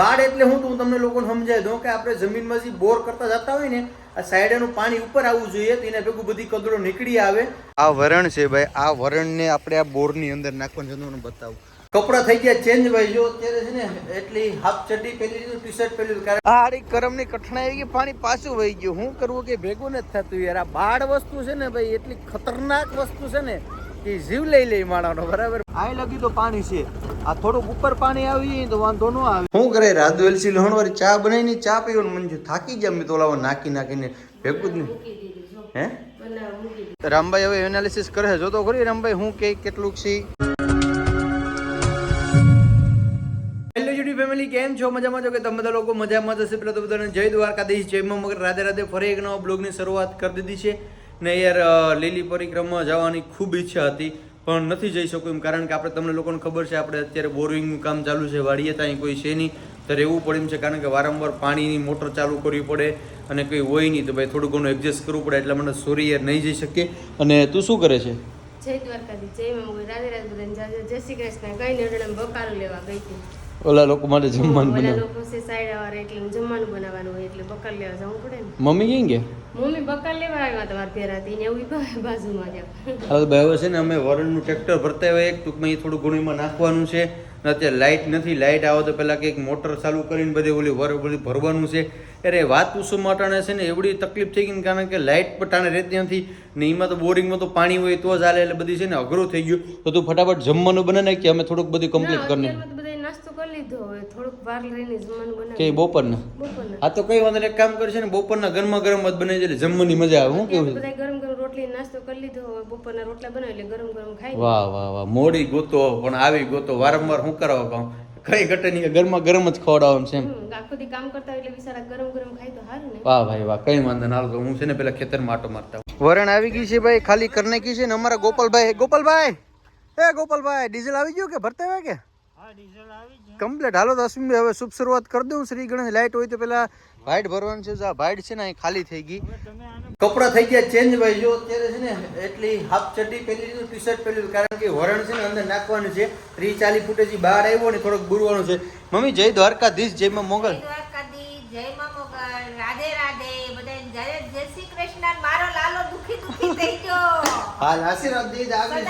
બાળ એટલે હું તું હું તમને લોકોને સમજાવી દઉં કે આપણે જમીનમાંથી બોર કરતા જતા હોય ને આ સાઈડનું પાણી ઉપર આવવું જોઈએ તો એને ભેગું બધી કદડો નીકળી આવે. આ વરણ છે ભાઈ આ વરણને આપણે આ બોરની અંદર નાખવાનું છે બતાવું. કપડા થઈ ગયા ચેન્જ ભાઈ જો અત્યારે છે ને એટલી હાફ ચડ્ડી પહેરી લીધું ટી શર્ટ પહેરી લીધું કારણ આ હારી કરમની કઠણાઈ આવી ગઈ પાણી પાછું વહી ગયું. હું કરવું કે ભેગું નથી થતું યાર. આ બાળ વસ્તુ છે ને ભાઈ એટલી ખતરનાક વસ્તુ છે ને કે જીવ લઈ લઈ માણવાનો બરાબર? આ લગી તો પાણી છે. આ થોડુંક ઉપર પાણી આવી જાય તો વાંધો ન આવે. શું કરે રાધવેલસી લોહણવાળી ચા બનાવીને ચા પીવાનું મન થાકી ગયા મેં તો લાવો નાખી નાખીને ભેગું જ નહીં. હે? રામભાઈ હવે એનાલિસિસ કરે જો તો ખરી રામભાઈ હું કે કેટલું છે? ફેમિલી કેમ છો? મજામાં છો કે તમે બધા લોકો? મજામાં જશે પેલા તો બધાને જય દ્વારકાધીશ જય મગર. રાધે રાધે ફરી એક નવા બ્લોગની શરૂઆત કરી દીધી છે. ને યાર લીલી પરિક્રમા જવાની ખૂબ ઈચ્છા હતી. પણ નથી જઈ શકું એમ. કારણ કે આપણે તમને લોકોને ખબર છે, આપણે અત્યારે બોરિંગનું કામ ચાલુ છે, વાડીએ ત્યાં કોઈ છે નહીં. તો રહેવું પડે એમ છે, કારણ કે વારંવાર પાણીની મોટર ચાલુ કરવી પડે અને કંઈ હોય નહીં તો ભાઈ થોડું ઘણું એડજસ્ટ કરવું પડે એટલે મને સોરી યાર, નહીં જઈ શકીએ. અને તું શું કરે છે? જય દ્વારકાધી જય મંગળ રાધે રાધે જય શ્રી કૃષ્ણ. કઈ ને અડણે લેવા ગઈ હતી. ઓલા લોકો માટે જમવાનું બનાવ. લોકો છે સાઈડ એટલે જમવાનું બનાવવાનું હોય એટલે બકર લેવા જવું પડે ને. મમ્મી કેમ ગયા મમ્મી બકર લેવા આવ્યા તમારા ફેરા હતી ને એવું બાજુમાં જ હાલ ભાઈ છે ને અમે વરણનું ટ્રેક્ટર ભરતા હોય એક ટૂંકમાં એ થોડું ઘણું એમાં નાખવાનું છે. અત્યારે લાઇટ નથી. લાઇટ આવે તો પહેલાં કંઈક મોટર ચાલુ કરીને બધે ઓલી વર બધું ભરવાનું છે. અરે વાત પૂછો માટાણે છે ને એવડી તકલીફ થઈ ગઈ ને કારણ કે લાઇટ પટાણે રહેતી નથી. ને એમાં તો બોરિંગમાં તો પાણી હોય તો જ હાલે. એટલે બધી છે ને અઘરું થઈ ગયું. તો તું ફટાફટ જમવાનું બને ને કે અમે થોડુંક બધું કમ્પ્લીટ કરી લીધો હવે થોડુંક વાર લઈને જમવાનું કે બપોરના? બપોરના. આ તો કઈ વાંધો એક કામ કરશે ને બપોરના ગરમા ગરમ જ બને એટલે જમવાની મજા આવે. હું કેવું? બધા ગરમ ગરમ રોટલી નાસ્તો કરી લીધો. હવે બપોરના રોટલા બનાવી એટલે ગરમ ગરમ ખાઈ વાહ વાહ વાહ. મોડી ગોતો પણ આવી ગોતો. વારંવાર હું કરાવો કહું કઈ ઘટે નહીં. ગરમા ગરમ જ ખવડાવવાનું છે આખો દી કામ કરતા એટલે બિચારા ગરમ ગરમ ખાય તો સારું ને. વાહ ભાઈ વાહ. કઈ વાંધો ના તો હું છે ને પેલા ખેતરમાં માટો મારતા વરણ આવી ગયું છે ભાઈ ખાલી કરી નાખી છે ને અમારા ગોપાલભાઈ. ગોપાલભાઈ! એ ગોપાલભાઈ ડીઝલ આવી ગયું કે ભરતા હોય કે? કમ્પ્લીટ હાલો તો અશ્વિનભાઈ હવે શુભ શરૂઆત કરી દઉં. શ્રી ગણેશ લાઈટ હોય તો પેલા ભાઈટ ભરવાનું છે. આ ભાઈટ છે ને અહીં ખાલી થઈ ગઈ. કપડાં થઈ ગયા ચેન્જ ભાઈ. જો અત્યારે છે ને એટલી હાફ ચડ્ડી પહેરી લીધું ટી શર્ટ પહેરી કારણ કે વરણ છે ને અંદર નાખવાનું છે. ત્રીસ ચાલીસ ફૂટે જે બહાર આવ્યો ને થોડોક બુરવાનું છે. મમ્મી જય દ્વારકાધીશ જય માં મોગલ. જય દ્વારકાધીશ, મોગલ, રાધે રાધે, જય શ્રી કૃષ્ણ. મારો લાલો દુખી દુખી થઈ ગયો. હાલ આશીર્વાદ દઈ આગળ.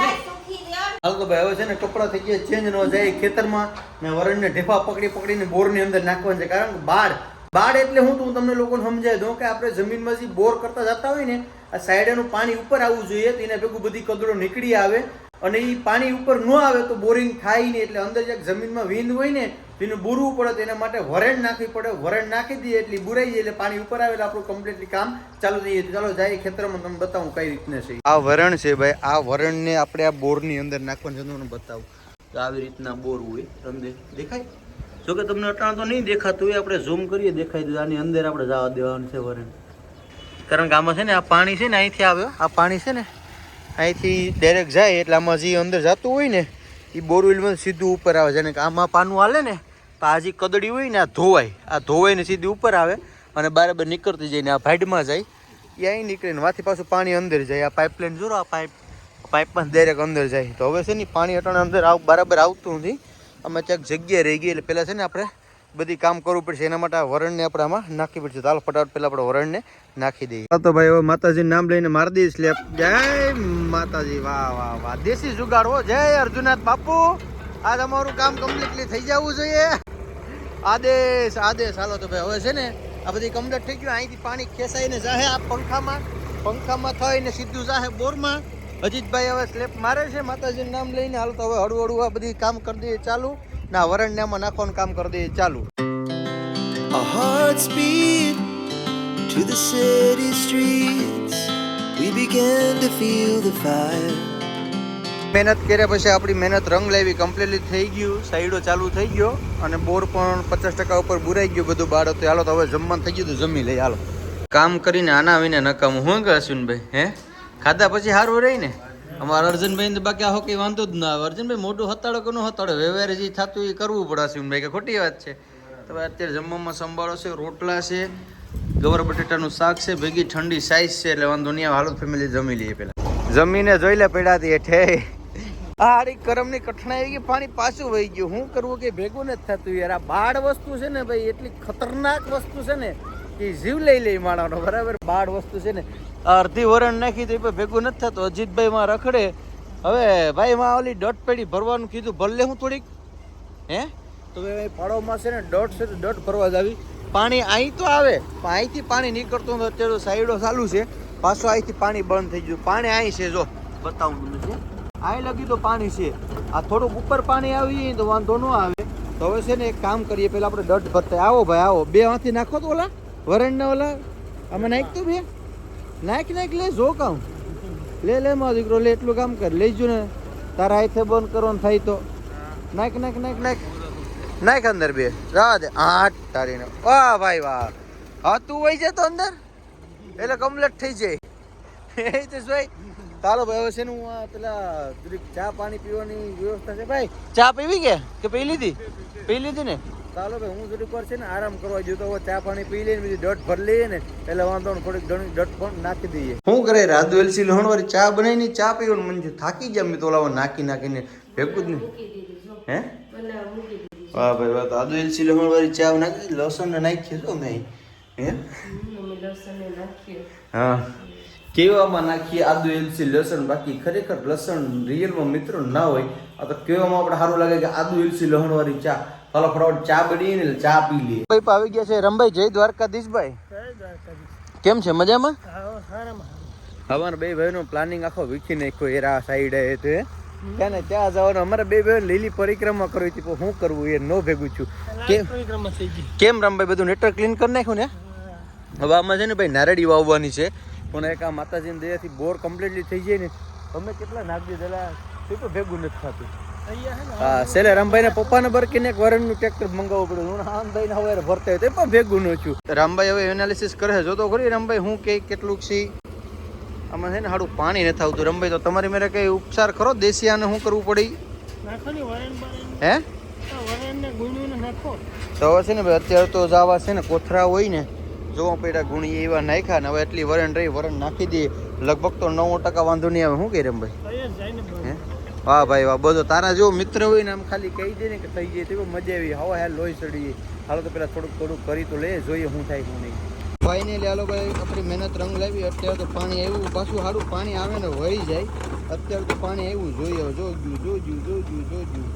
હાલ તો ભાઈ હવે છે ને કપડા થઈ ગયા ચેન્જ નો જાય ખેતરમાં ને વરણને ઢેફા પકડી પકડીને બોરની અંદર નાખવાનું છે. કારણ કે બાળ બાળ એટલે હું તો હું તમને લોકોને સમજાવી દઉં કે આપણે જમીનમાંથી બોર કરતા જતા હોય ને આ સાઈડનું પાણી ઉપર આવવું જોઈએ તો એને ભેગું બધી કદડો નીકળી આવે. અને એ પાણી ઉપર ન આવે તો બોરિંગ થાય નહીં. એટલે અંદર જમીનમાં વિંદ હોય ને તો બુરવું પડે તો એના માટે વરણ નાખવી પડે. વરણ નાખી દઈએ એટલે બુરાઈ જાય એટલે પાણી ઉપર આવે એટલે આપણું કમ્પ્લીટલી કામ ચાલુ થઈ જાય. ચાલો જાય ખેતરમાં, તમને બતાવું કઈ રીતના છે. આ વરણ છે ભાઈ, આ વરણને આપણે આ બોરની અંદર નાખવાનું છે બતાવું. તો આવી રીતના બોર હોય, તમને દેખાય? જો કે તમને અટાણ તો નહીં દેખાતું હોય, આપણે ઝૂમ કરીએ, દેખાય તો આની અંદર આપણે જવા દેવાનું છે વરણ. કારણ કે આમાં છે ને, આ પાણી છે ને, અહીંથી આવ્યો આ પાણી છે ને, અહીંથી ડાયરેક્ટ જાય, એટલે આમાં જે અંદર જતું હોય ને, એ બોરવેલમાં સીધું ઉપર આવે. છે કે આમાં પાનું હાલે ને તો આ જે કદડી હોય ને, આ ધોવાય આ ધોવાઈને સીધી ઉપર આવે અને બરાબર નીકળતી જઈને આ ભાઈડમાં જાય. એ અહીં નીકળે ને માથી પાછું પાણી અંદર જાય. આ પાઇપલાઇન જોરો, આ પાઇપ પાઇપમાં ડાયરેક્ટ અંદર જાય. તો હવે છે ને, પાણી અટાણે અંદર આવ, બરાબર આવતું નથી. અમે ક્યાંક જગ્યા રહી ગઈ એટલે પહેલાં છે ને આપણે બધી કામ કરવું પડશે. એના માટે આ વરણને આપણે આમાં નાખી પડશે. હાલો ફટાફટ પહેલાં આપણે વરણને નાખી દઈએ. તો ભાઈ, હવે માતાજીનું નામ લઈને મારી દઈશ સ્લેપ જય માતાજી. વાહ વાહ વાહ. દેશી જુગાડ હો. જય અર્જુનાથ બાપુ. આ તમારું કામ કમ્પ્લીટલી થઈ જવું જોઈએ. આદેશ આદેશ. હાલો તો ભાઈ, હવે છે ને આ બધી કમ્પ્લીટ થઈ ગયું અહીંથી પાણી ખેંચાઈને જાહે આ પંખામાં. પંખામાં થઈને સીધું જાહે બોરમાં. અજીતભાઈ હવે સ્લેપ મારે છે, માતાજીનું નામ લઈને હાલ તો હવે હળવું હળવું આ બધી કામ કરી દઈએ ચાલુ. ના વરણને આમાં નાખવાનું કામ કરી દઈએ ચાલુ. A heart speed to the city streets. We began to feel the fire. મહેનત કર્યા પછી આપણી મહેનત રંગ લાવી કમ્પ્લીટલી થઈ ગયું. સાઈડો ચાલુ થઈ ગયો અને બોર પણ પચાસ ટકા ઉપર બુરાઈ ગયું બધું બાળો તો હાલો તો હવે જમવાનું થઈ ગયું તો જમી લઈ હાલો. કામ કરીને આના આવીને નકામું. હું કે અશ્વિનભાઈ, હે? ખાધા પછી સારું રહી ને? અમારા અર્જુનભાઈ ને બાકી આહો કઈ વાંધો જ ના આવે. અર્જુનભાઈ મોટું હતાડો કે ન હતાડો? વ્યવહારે જે થતું એ કરવું પડે અશ્વિનભાઈ, કે ખોટી વાત છે. તમે અત્યારે જમવામાં સંભાળો છે, રોટલા છે, ગવર બટેટાનું શાક છે, ભેગી ઠંડી સાઈઝ છે, એટલે વાંધો નહીં આવે. હાલો ફેમિલી જમી લઈએ પેલા જમીને જોઈ લે પડ્યા હેઠે. આ હારી કરમની કઠણાઈ ગઈ, પાણી પાછું વહી ગયું. શું કરવું કે ભેગું નથી થતું યાર. આ બાળ વસ્તુ છે ને ભાઈ, એટલી ખતરનાક વસ્તુ છે ને કે જીવ લઈ લઈ માણવાનો બરાબર? બાળ વસ્તુ છે ને. અડધી વરણ નાખી તો ભેગું નથી થતું. અજીતભાઈ માં રખડે. હવે ભાઈ માં ઓલી દોઢ પેઢી ભરવાનું કીધું. ભરલે હું થોડીક. હે? તો ભાઈ પાડોમાં છે ને દોઢ છે તો દોઢ ભરવા જ આવી પાણી અહીં તો આવે. પણ અહીંથી પાણી નીકળતું અત્યારે સાઈડો ચાલુ છે. પાછું અહીંથી પાણી બંધ થઈ ગયું. પાણી અહીં છે, જો. બતાવું તમને અહીં લગી તો પાણી છે. આ થોડુંક ઉપર પાણી આવી તો વાંધો ન આવે. તો હવે છે ને એક કામ કરીએ પેલા આપણે દઢ ભરતા આવો ભાઈ, આવો. બે હાથી નાખો તો ઓલા વરણના ઓલા. અમે નાખ તો બે. નાખ નાખ, લે, જો કામ. લે લે, મારો દીકરો, લે, એટલું કામ કર. લઈ જો ને. તારા હાથે બંધ કરવાનું થાય તો. નાખ નાખ નાખ નાખ. નાખ અંદર બે. રાહ દે. આઠ તારીને. વાહ, ભાઈ, વાહ. હા, તું વહી જતો અંદર. એટલે કમ્પ્લેટ થઈ જાય. એ તો ભાઈ ચાલો ભાઈ હવે છે ને હું આ પેલા ચા પાણી પીવાની વ્યવસ્થા છે ભાઈ? ચા પીવી કે? કે પી લીધી? પી લીધી ને? ચાલો ભાઈ હું થોડીક વાર છે ને આરામ કરવા જતો હવે ચા પાણી પી લઈને બીજી ડટ ભરી લઈએ ને એટલે વાંધો નહીં થોડીક ઘણી ડટ પણ નાખી દઈએ. શું કરે રાધુ એલસી લોહણવાળી ચા બનાવીને ચા પીવાનું? મન છે થાકી ગયા મેં તો ઓલા નાખી નાખીને ભેગું જ નહીં. મૂકી દીધી જો હે? બનાવ મૂકી દીધી વાહ ભાઈ વાહ તો આદુ એલસી લોહણવાળી ચા નાખી લસણ ને નાખી છો મેં હે? લસણ ને નાખ્યું હા. કેવામાં નાખીએ આદુ એલસી લસણ બાકી ખરેખર લસણ રિયલમાં મિત્રો ના હોય આ તો કહેવામાં આપણે સારું લાગે કે આદુ એલસી લસણવાળી ચા. ચાલો ફટાફટ ચા બની ને ચા પી લઈએ. ભાઈ આવી ગયા છે. રમભાઈ જય દ્વારકાધીશભાઈ. કેમ છે? મજામાં? અમારા બે ભાઈનો પ્લાનિંગ આખો વીખી નાખ્યો એરા સાઈડે તો હે ત્યાં ને ત્યાં જવાનું? અમારે બે ભાઈ લીલી પરિક્રમા કરવી હતી પણ હું કરવું એ નો ભેગું છું. કેમ? કેમ રમભાઈ બધું નેટવર્ક ક્લીન કરી નાખ્યું ને? હવે આમાં છે ને ભાઈ નારેડી વાવવાની છે. પણ એક આ માતાજીની દયાથી બોર કમ્પ્લીટલી થઈ જાય ને તમે કેટલા નાખી દેલા તે તો ભેગું નથી થતું. હા સેલે રામભાઈ ને પપ્પા ને બરકીને એક વરણનું ટ્રેક્ટર મંગાવવું પડ્યું. હું રામભાઈ ને હવે ભરતા હોય તે પણ ભેગું ન છું રામભાઈ હવે એનાલિસિસ કરે છે. જોતો ખરી રામભાઈ હું કે કેટલું છે? આમાં છે ને સારું પાણી નથી આવતું. રામભાઈ તો તમારી મેરે કઈ ઉપચાર ખરો? દેશી આને શું કરવું પડી? હે? તો હવે છે ને ભાઈ અત્યારે તો જાવા છે ને કોથરા હોય ને જોવા પડ્યા ગુણી એવા નાખ્યા ને હવે એટલી વરણ રહી વરણ નાખી દઈએ. લગભગ તો નવ ટકા વાંધો નહીં આવે. શું કહી રમભાઈ? ભાઈ વાહ ભાઈ વાહ બધો તારા જો મિત્ર હોય ને આમ ખાલી કહી દે ને કે થઈ જાય તેવો મજા આવી. હવા હે લોહી ચડી હાલો તો પેલા થોડુંક થોડુંક કરી તો લે જોઈએ શું થાય શું નહીં. ફાઇનલી હાલો ભાઈ આપણી મહેનત રંગ લાવી. અત્યારે તો પાણી આવ્યું. પાછું સારું પાણી આવે ને વહી જાય. અત્યારે તો પાણી આવ્યું. જોઈએ જોજ્યું જોજ્યું જોજ્યું જોજ્યું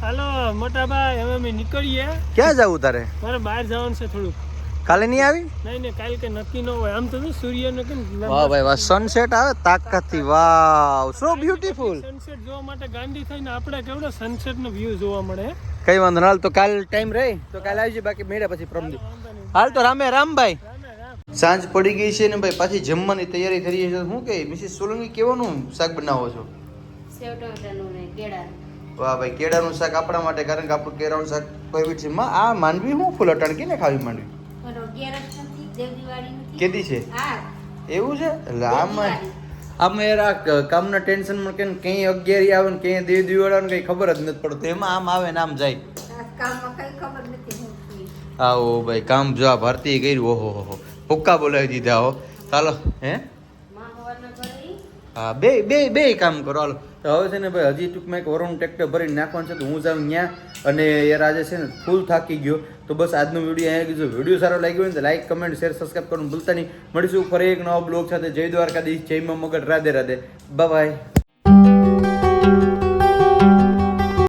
હાલો મોટા ભાઈ હવે અમે નીકળીએ. ક્યાં જવું તારે? મારે બહાર જવાનું છે થોડુંક. કાલે નહીં આવી? નહીં નહીં કાલે કે નક્કી ન હોય. આમ તો સૂર્ય સૂર્યનો કેમ વાહ ભાઈ વાહ સનસેટ આવે તાકાતથી વાવ સો બ્યુટીફુલ સનસેટ જોવા માટે ગાંધી થઈને આપણે કેવડો સનસેટ નો વ્યૂ જોવા મળે. કઈ વાંધો ના હાલ તો કાલ ટાઈમ રહે. તો કાલે જાય બાકી મેળા પછી પ્રમદી. હાલ તો રામે રામભાઈ રામે સાંજ પડી ગઈ છે ને ભાઈ પાછી જમવાની તૈયારી કરી છે. શું કે મિસિસ સોલંકી કેવાનું શાક બનાવો છો? સેવ ટમેટાનું ને કેળાનું. વાહ ભાઈ કેળાનું શાક આપણા માટે કારણ કે આપણું કેળાનું શાક ફેવરિટ છે. માં આ માંડવી હું ફૂલ અટાણ કેને ખાવી માંડવી? કેદી છે? એવું છે? આમાં આમાં યાર આ ક- કામના ટેન્શનમાં કે ક્યાંય અગિયારી આવે ને ક્યાંય દેવ દિવાળાનું કંઈ ખબર જ નથી પડતું. એમાં આમ આવે ને આમ જાય. હા. આવો ભાઈ કામ જો આ ભારતીય કર્યું ઓહો હો હો. પુક્કા બોલાવી દીધા હો. ચાલો હે? હા બે બે બે કામ કરો. હાલો. તો હવે છે ને ભાઈ, હજી ટૂંકમાં એક વરુણ ટ્રેક્ટર ભરીને નાખવાનું છે તો હું જાઉં ત્યાં અને યાર આજે છે ને ફૂલ થાકી ગયો. તો બસ આજનો વીડિયો અહીંયા કીધું. વીડિયો સારો લાગ્યો હોય તો લાઈક કમેન્ટ શેર સબસ્ક્રાઈબ કરવાનું ભૂલતા નહીં. મળીશું ફરી એક નવા બ્લોગ સાથે. જય દ્વારકાધીશ, જય મા મગર. રાધે રાધે. બાય